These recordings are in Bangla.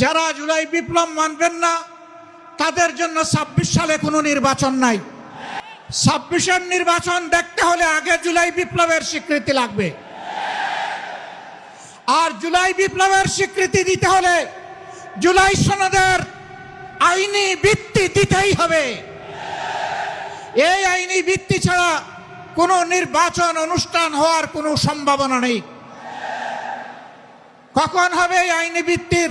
যারা জুলাই বিপ্লব মানবেন না, তাদের জন্য ছাব্বিশ সালে কোনো নির্বাচন নাই। ছাব্বিশের নির্বাচন দেখতে হলে আগে জুলাই বিপ্লবের স্বীকৃতি লাগবে। আর জুলাই বিপ্লবের স্বীকৃতি দিতে হলে জুলাই সনদের আইনি ভিত্তি দিতেই হবে। এই আইনি ভিত্তি ছাড়া কোনো নির্বাচন অনুষ্ঠান হওয়ার কোনো সম্ভাবনা নেই। কখন হবে এই আইনি ভিত্তির?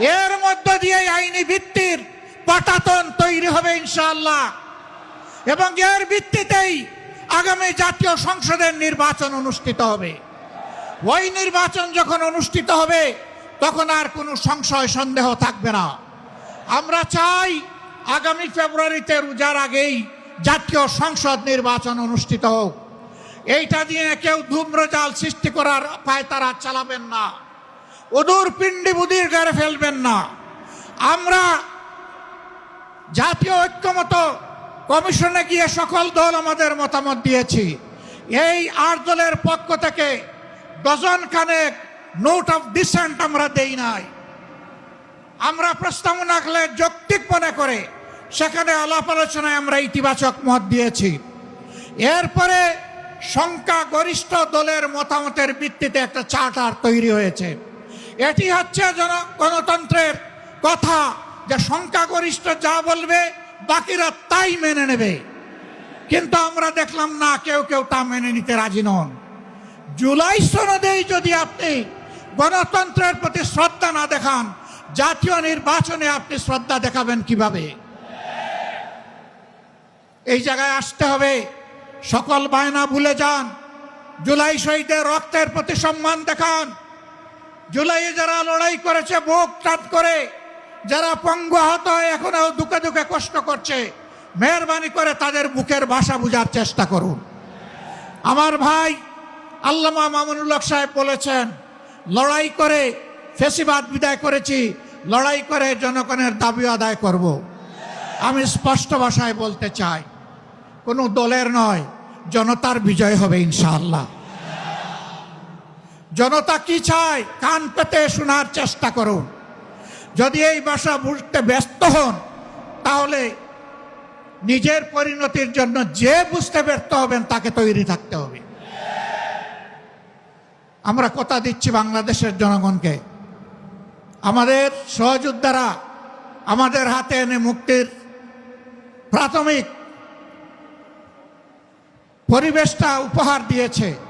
এর মধ্য দিয়ে আইনি ভিত্তির পাটাতন তৈরি হবে ইনশাআল্লাহ। এবং এর ভিত্তিতেই আগামী জাতীয় সংসদের নির্বাচন অনুষ্ঠিত হবে। ওই নির্বাচন যখন অনুষ্ঠিত হবে, তখন আর কোনো সংশয় সন্দেহ থাকবে না। আমরা চাই আগামী ফেব্রুয়ারিতে রোজার আগেই জাতীয় সংসদ নির্বাচন অনুষ্ঠিত হোক। এইটা দিয়ে কেউ ধূম্রজাল সৃষ্টি করার পায় তারা চালাবেন না। ওদূর পিণ্ডি বুদির গাড়ে ফেলবেন না। আমরা জাতীয় ঐক্যমত কমিশনে গিয়ে সকল দল আমাদের মতামত দিয়েছি। এই আট দলের পক্ষ থেকে ডজন খানেক নোট অফ ডিসেন্ট আমরা দেই নাই। আমরা প্রস্তাবনা রাখলে যৌক্তিক মনে করে সেখানে আলাপ আলোচনায় আমরা ইতিবাচক মত দিয়েছি। এরপরে সংখ্যা গরিষ্ঠ দলের মতামতের ভিত্তিতে একটা চার্টার তৈরি হয়েছে। এটি হচ্ছে জন গণতন্ত্রের কথা যে সংখ্যাগরিষ্ঠ যা বলবে, বাকিরা তাই মেনে নেবে। কিন্তু আমরা দেখলাম না, কেউ কেউ তা মেনে নিতে রাজি নন। জুলাই সনদেই যদি আপনি গণতন্ত্রের প্রতি শ্রদ্ধা না দেখান, জাতীয় নির্বাচনে আপনি শ্রদ্ধা দেখাবেন কীভাবে? এই জায়গায় আসতে হবে। সকল বায়না ভুলে যান। জুলাই শহীদের রক্তের প্রতি সম্মান দেখান। জুলাইয়ে যারা লড়াই করেছে, বুক চাঁদ করে, যারা পঙ্গু আহত হয়ে এখনও দুঃখে দুঃখে কষ্ট করছে, মেহরবানি করে তাদের বুকের ভাষা বোঝার চেষ্টা করুন আমার ভাই আল্লামা মামুনুল্লাহ সাহেব বলেছেন, লড়াই করে ফেসিবাদ বিদায় করেছি, লড়াই করে জনগণের দাবি আদায় করব। আমি স্পষ্ট ভাষায় বলতে চাই, কোনো দলের নয়, জনতার বিজয় হবে ইনশাআল্লাহ জনতা কি চায়? কান পেতে শোনার চেষ্টা করুন। যদি এই ভাষা বুঝতে ব্যস্ত হন, তাহলে নিজের পরিণতির জন্য যে বুঝতে ব্যর্থ হবেন, তাকে তৈরি থাকতে হবে। আমরা কথা দিচ্ছি বাংলাদেশের জনগণকে। আমাদের সহযোদ্ধারা আমাদের হাতে এনে মুক্তির প্রাথমিক পরিবেশটা উপহার দিয়েছে।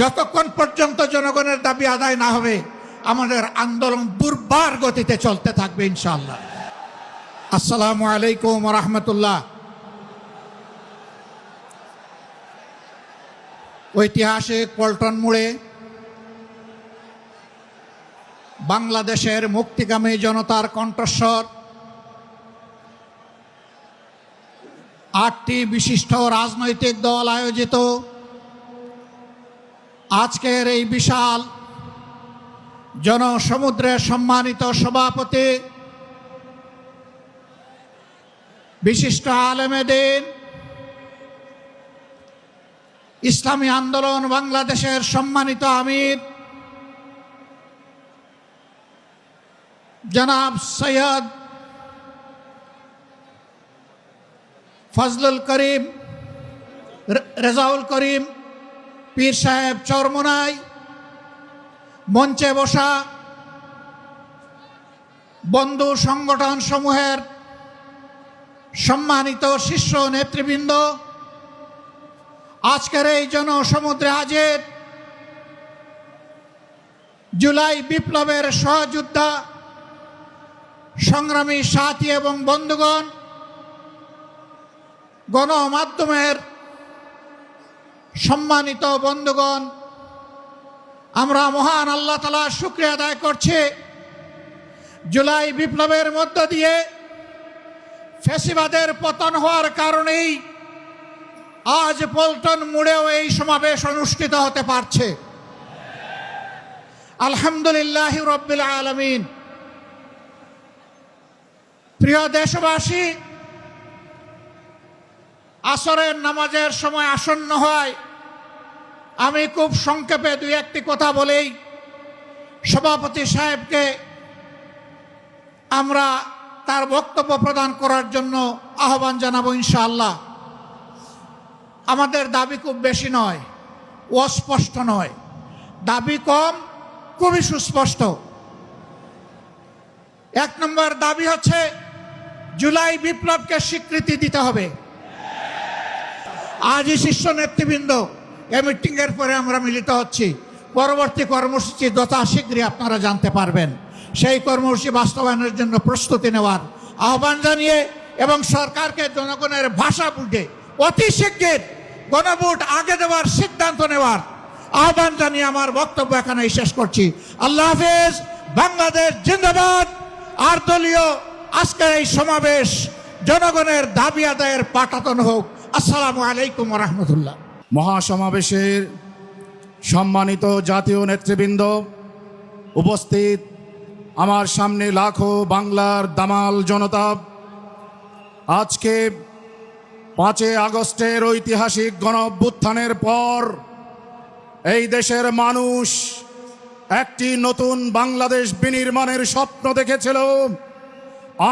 যতক্ষণ পর্যন্ত জনগণের দাবি আদায় না হবে, আমাদের আন্দোলন দুর্বার গতিতে চলতে থাকবে ইনশাল্লাহ আসসালামু আলাইকুম রহমতুল্লাহ। ঐতিহাসিক পল্টন মোড়ে বাংলাদেশের মুক্তিগামী জনতার কণ্ঠস্বর, আটটি বিশিষ্ট রাজনৈতিক দল আয়োজিত আজকের এই বিশাল জনসমুদ্রের সম্মানিত সভাপতি, বিশিষ্ট আলেমেদিন ইসলামী আন্দোলন বাংলাদেশের সম্মানিত আমির, জনাব সৈয়দ ফজলুল করিম রেজাউল করিম পীর সাহেব চরমোনাই, মঞ্চে বসা বন্ধু সংগঠন সমূহের সম্মানিত শিষ্য নেতৃবৃন্দ, আজকের এই জনসমুদ্রে হাজির জুলাই বিপ্লবের সহযোদ্ধা, সংগ্রামী সাথী এবং বন্ধুগণ, গণমাধ্যমের সম্মানিত বন্ধুগণ, আমরা মহান আল্লাহ তালা শুক্রিয়া আদায় করছি। জুলাই বিপ্লবের মধ্য দিয়ে ফেসিবাদের পতন হওয়ার কারণেই আজ পল্টন মুড়েও এই সমাবেশ অনুষ্ঠিত হতে পারছে। আলহামদুলিল্লাহ রব্বিল আলমিন। প্রিয় দেশবাসী আসরের নামাজের সময় আসন্ন হয়। আমি খুব সংক্ষেপে দুই একটি কথা বলেই সভাপতি সাহেবকে আমরা তার বক্তব্য প্রদান করার জন্য আহ্বান জানাব ইনশাআল্লাহ। আমাদের দাবি খুব বেশি নয় অস্পষ্ট নয়। দাবি কম, খুবই সুস্পষ্ট। এক নম্বর দাবি হচ্ছে, জুলাই বিপ্লবকে স্বীকৃতি দিতে হবে। আজই শীর্ষ নেতৃবৃন্দ এ মিটিংয়ের পরে আমরা মিলিত হচ্ছি। পরবর্তী কর্মসূচি যথা শীঘ্রই আপনারা জানতে পারবেন। সেই কর্মসূচি বাস্তবায়নের জন্য প্রস্তুতি নেওয়ার আহ্বান জানিয়ে এবং সরকারকে জনগণের ভাষা বুঝে অতি শীঘ্র গণভোট আগে দেওয়ার সিদ্ধান্ত নেওয়ার আহ্বান জানিয়ে আমার বক্তব্য এখানে শেষ করছি। আল্লাহ হাফেজ, বাংলাদেশ জিন্দাবাদ। আর দলীয় আজকের এই সমাবেশ জনগণের দাবি আদায়ের পাঠাতন হোক। আসসালামু আলাইকুম রহমতুল্লাহ। মহাসমাবেশের সম্মানিত জাতীয় নেতৃবৃন্দ উপস্থিত আমার সামনে লাখো বাংলার দামাল জনতা। আজকে পাঁচই আগস্টের ঐতিহাসিক গণ অভ্যুত্থানের পর এই দেশের মানুষ একটি নতুন বাংলাদেশ বিনির্মাণের স্বপ্ন দেখেছিল।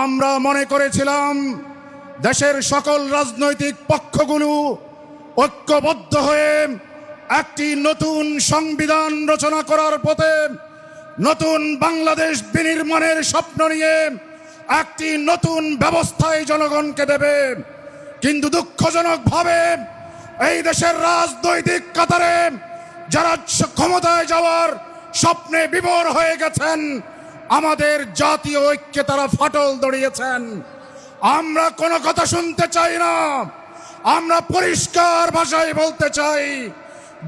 আমরা মনে করেছিলাম দেশের সকল রাজনৈতিক পক্ষগুলো ঐক্যবদ্ধ হয়ে একটি নতুন সংবিধান রচনা করার পথে নতুন বাংলাদেশ বিনির্মাণের স্বপ্ন নিয়ে একটি নতুন ব্যবস্থায় জনগণকে দেবে। কিন্তু দুঃখজনকভাবে এই দেশের রাজনৈতিক কাতারে যারা ক্ষমতায় যাওয়ার স্বপ্নে বিভোর হয়ে গেছেন, আমাদের জাতীয় ঐক্যে তারা ফাটল দড়িয়েছেন আমরা কোনো কথা শুনতে চাই না। আমরা পরিষ্কার ভাষায় বলতে চাই,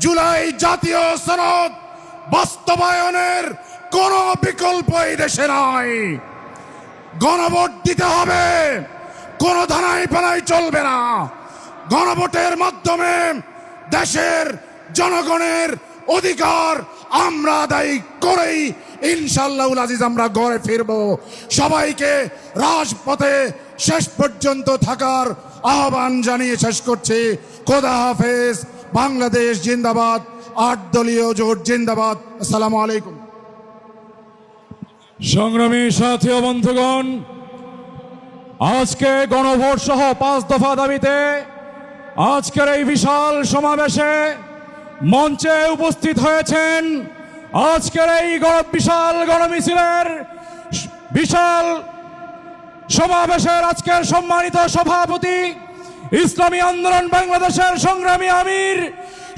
জুলাই জাতীয় সনদ বাস্তবায়নের কোনো বিকল্প এই দেশে নাই। গণভোট দিতে হবে, কোনো ধানাই পানাই চলবে না। গণভোটের মাধ্যমে দেশের জনগণের অধিকার আমরা আদায় করেই ইনশাল্লাহুল আজিজ আমরা গড়ে ফিরব। সবাইকে রাজপথে শেষ পর্যন্ত থাকার আহ্বান জানিয়ে শেষ করছি। খোদা হাফেজ। বাংলাদেশ জিন্দাবাদ। আট দলীয় জোট জিন্দাবাদ। আসসালামু আলাইকুম। সংগ্রামী সাথী বন্ধুগণ, আজকে গণভোট সহ পাঁচ দফা দাবিতে আজকের এই বিশাল সমাবেশে মঞ্চে উপস্থিত হয়েছেন আজকের এই বিশাল গণমিছিলের বিশাল সমাবেশের আজকের সম্মানিত সভাপতি, ইসলামী আন্দোলন বাংলাদেশের সংগ্রামী আমির,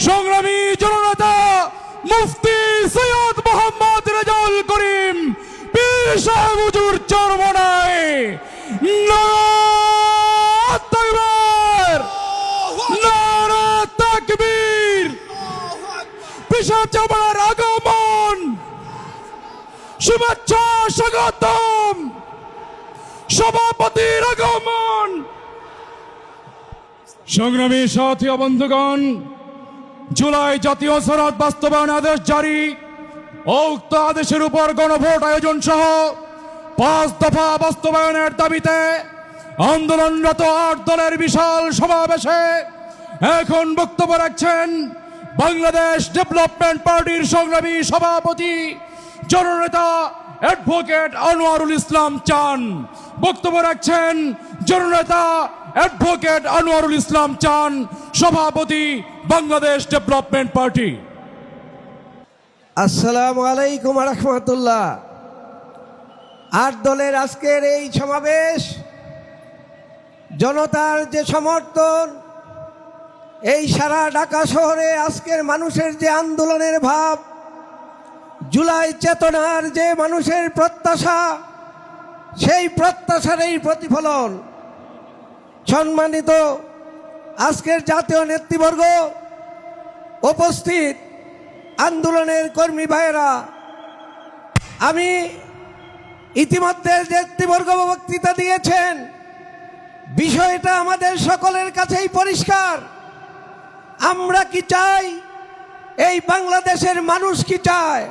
সংগ্রামী জননেতা মুফতি সৈয়দ মোহাম্মদ রেজাউল করিম, পীর সাহেব হুজুর চরমনায়। আগমন! শুভেচ্ছা স্বাগতম! সভাপতির আগমন সংগ্রামী সাথী বন্ধুগণ, জুলাই জাতীয় সনদ বাস্তবায়ন আদেশ জারি। উক্ত আদেশের উপর গণভোট আয়োজন সহ পাঁচ দফা বাস্তবায়নের দাবিতে আন্দোলনরত আট দলের বিশাল সমাবেশে এখন বক্তব্য রাখছেন বাংলাদেশ ডেভেলপমেন্ট পার্টির সংগ্রামী সভাপতি, জননেতা অ্যাডভোকেট আনোয়ারুল ইসলাম চান। বক্তব্য রাখছেন জননেতা অ্যাডভোকেট আনোয়ারুল ইসলাম চান, সভাপতি বাংলাদেশ ডেভেলপমেন্ট পার্টি। আসসালামু আলাইকুম রহমতুল্লাহ। আট দলের আজকের এই সমাবেশ, জনতার যে সমর্থন, এই সারা ঢাকা শহরে আজকের মানুষের যে আন্দোলনের ভাব জুলাই চেতনার যে মানুষের প্রত্যাশা, সেই প্রত্যাশার এই প্রতিফলন সম্মানিত আজকের জাতীয় নেতৃবর্গ উপস্থিত আন্দোলনের কর্মী ভাইয়েরা, আমি ইতিমধ্যে নেতৃবর্গ বক্তৃতা দিয়েছেন, বিষয়টা আমাদের সকলের কাছেই পরিষ্কার। আমরা কি চাই? এই বাংলাদেশের মানুষ কি চায়?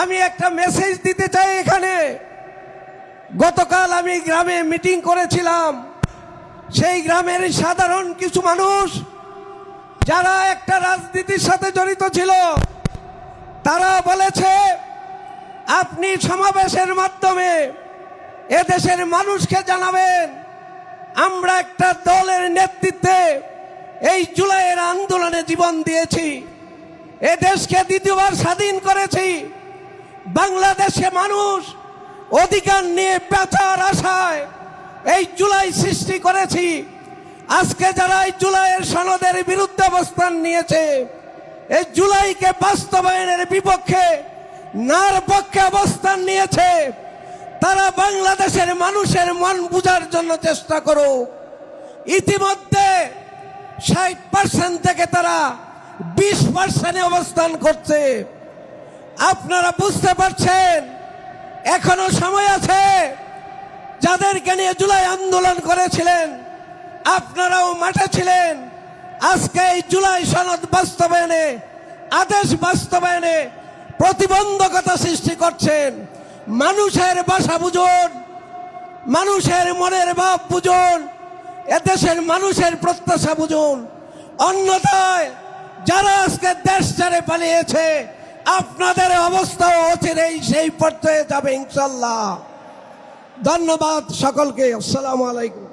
আমি একটা মেসেজ দিতে চাই এখানে। গতকাল আমি গ্রামে মিটিং করেছিলাম। সেই গ্রামের সাধারণ কিছু মানুষ, যারা একটা রাজনীতির সাথে জড়িত ছিল, তারা বলেছে, আপনি সমাবেশের মাধ্যমে এদেশের মানুষকে জানাবেন। আমরা একটা দলের নেতৃত্বে এই জুলাইয়ের আন্দোলনে জীবন দিয়েছি। এ দেশকে দ্বিতীয়বার স্বাধীন করেছি। বাংলাদেশে মানুষ অধিকার নিয়ে বেচার আশায় এই জুলাই সৃষ্টি করেছি। আজকে যারা এই জুলাইয়ের সনদের বিরুদ্ধে অবস্থান নিয়েছে, এই জুলাইকে বাস্তবায়নের বিপক্ষে, নার পক্ষে অবস্থান নিয়েছে, তারা বাংলাদেশের মানুষের মন বুঝার জন্য চেষ্টা করো ইতিমধ্যে ষাট পার্সেন্ট থেকে তারা বিশ পার্সেন্টে অবস্থান করছে। আপনারা বুঝতে পারছেন? এখনও সময় আছে। যাদেরকে নিয়ে জুলাই আন্দোলন করেছিলেন, আপনারাও মাঠে ছিলেন। আজকে এই জুলাই সনদ বাস্তবায়নে, আদেশ বাস্তবায়নে প্রতিবন্ধকতা সৃষ্টি করছেন। মানুষের বাসা বুঝুন মানুষের মনের ভাব বুঝুন এদেশের মানুষের প্রত্যাশা বুঝুন অন্যথায় যারা আজকে দেশ ছেড়ে পালিয়েছে আপনাদের অবস্থাও অচিরেই সেই পর্যায়ে যাবে ইনশাল্লাহ ধন্যবাদ সকলকে আসসালামু আলাইকুম।